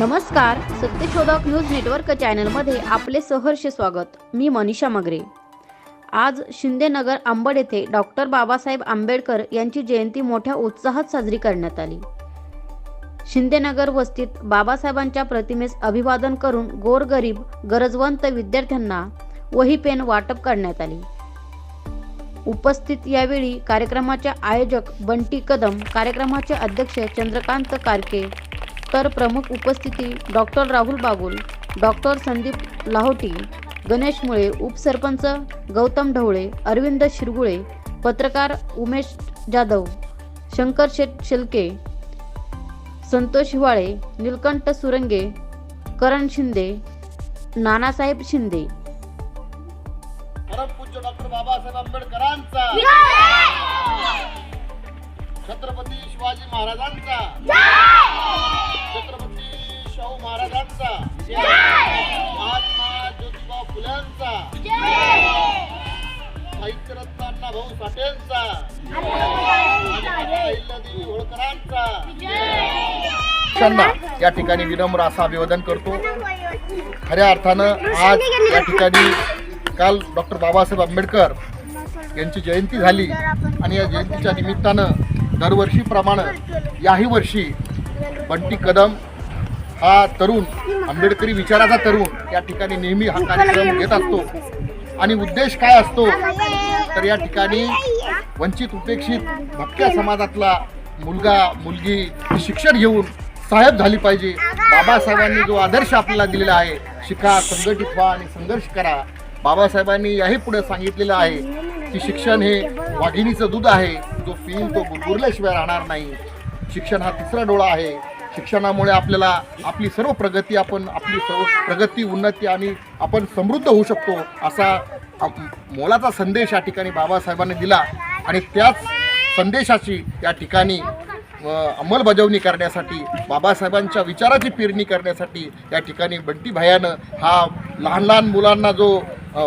नमस्कार सत्यशोधक news network चॅनलमध्ये आपले सहर्ष स्वागत. मी मनीषा मगरे. आज शिंदेनगर आंबड येथे डॉक्टर बाबासाहेब आंबेडकर यांची जयंती मोठ्या उत्साहात साजरी करण्यात आली. शिंदेनगर वस्तीत बाबासाहेबांच्या प्रतिमेस अभिवादन करून गोरगरीब गरजवंत विद्यार्थ्यांना वही पेन वाटप करण्यात आली. उपस्थित यावेळी कार्यक्रमाचे आयोजक बंटी कदम कार्यक्रमाचे अध्यक्ष चंद्रकांत कारके तर प्रमुख उपस्थिती डॉक्टर राहुल बागुल डॉक्टर संदीप लाहोटी गणेश मुळे उपसरपंच गौतम ढवळे अरविंद शिरगुळे पत्रकार उमेश जाधव शंकर शेठ शेलके संतोष हिवाळे निलकंठ सुरंगे करण शिंदे नानासाहेब शिंदे. परमपूज्य डॉक्टर बाबासाहेब आंबेडकरांचा. छत्रपती शिवाजी महाराजांचा. साहित्यरत्न साठेंचा. अहिल्यादेवी होळकरांचा. त्यांना या ठिकाणी विनम्र असं अभिवादन करतो. खऱ्या अर्थानं आज या ठिकाणी काल डॉक्टर बाबासाहेब आंबेडकर यांची जयंती झाली आणि या जयंतीच्या निमित्तानं दरवर्षीप्रमाणे याही वर्षी बंटी कदम हा तरुण आंबेडकरी विचाराचा तरुण या ठिकाणी नेहमी हा कार्यक्रम घेत असतो. आणि उद्देश काय असतो? तर या ठिकाणी वंचित उपेक्षित भटक्या समाजातला मुलगा मुलगी शिक्षण घेऊन साहेब झाली पाहिजे. बाबासाहेबांनी जो आदर्श आपल्याला दिलेला आहे शिका संघटित व्हा आणि संघर्ष करा. बाबासाहेबांनी याही पुढे सांगितलेलं आहे की शिक्षण हे वाघिणीचं दूध आहे. जो पिईल तो गुरगुरल्याशिवाय राहणार नाही. शिक्षण हा तिसरा डोळा आहे. शिक्षणामुळे आपल्याला आपली सर्व प्रगती आपण आपली सर्व प्रगती उन्नती आणि आपण समृद्ध होऊ शकतो असा मोलाचा संदेश या ठिकाणी बाबासाहेबांनी दिला. आणि त्याच संदेशाची या ठिकाणी अंमलबजावणी करण्यासाठी बाबासाहेबांच्या विचाराची पेरणी करण्यासाठी या ठिकाणी बंटी भायानं हा लहान लहान मुलांना जो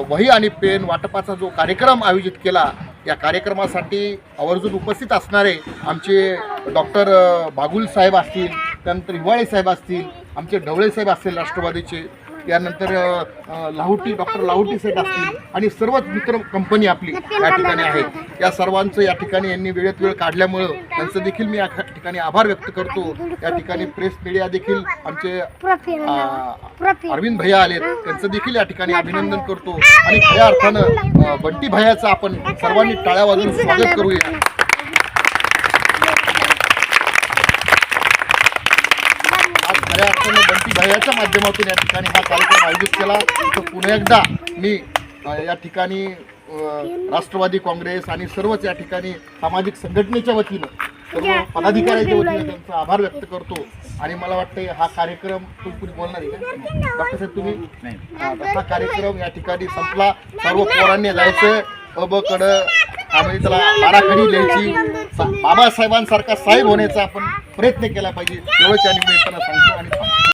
वही आणि पेन वाटपाचा जो कार्यक्रम आयोजित केला या कार्यक्रमासाठी आवर्जून उपस्थित असणारे आमचे डॉक्टर बागुल साहेब असतील त्यानंतर हिवाळे साहेब असतील आमचे ढवळे साहेब असतील राष्ट्रवादीचे. त्यानंतर लाहुटी लाहोटी डॉक्टर लाहोटी साहेब असतील आणि सर्वच मित्र कंपनी आपली या ठिकाणी आहे. या सर्वांचं या ठिकाणी यांनी वेळेत वेळ काढल्यामुळं त्यांचं देखील मी या ठिकाणी आभार व्यक्त करतो. या ठिकाणी प्रेस मीडिया देखील आमचे अरविंद भैया आलेत. त्यांचं देखील या ठिकाणी अभिनंदन करतो. आणि खऱ्या अर्थानं बंटी भैयाचं आपण सर्वांनी टाळ्या वाजून स्वागत करूया आज खऱ्या अर्थानं बंटी भैयाच्या माध्यमातून या ठिकाणी हा कार्यक्रम आयोजित केला. तर पुन्हा एकदा मी या ठिकाणी राष्ट्रवादी काँग्रेस आणि सर्वच या ठिकाणी सामाजिक संघटनेच्या वतीनं सर्व पदाधिकाऱ्यांच्या वतीनं त्यांचा आभार व्यक्त करतो. आणि मला वाटतं हा कार्यक्रम तुम्ही कुणी बोलणार आहे का? डॉक्टर साहेब तुम्ही? हा, हा कार्यक्रम या ठिकाणी संपला. सर्व पोरांनी जायचं. अ ब कडं आम्ही त्याला बाराखडी लिहायची सा- बाबासाहेबांसारखा साहेब होण्याचा आपण प्रयत्न केला पाहिजे. एवढंच या निमित्तानं सांगतो. आणि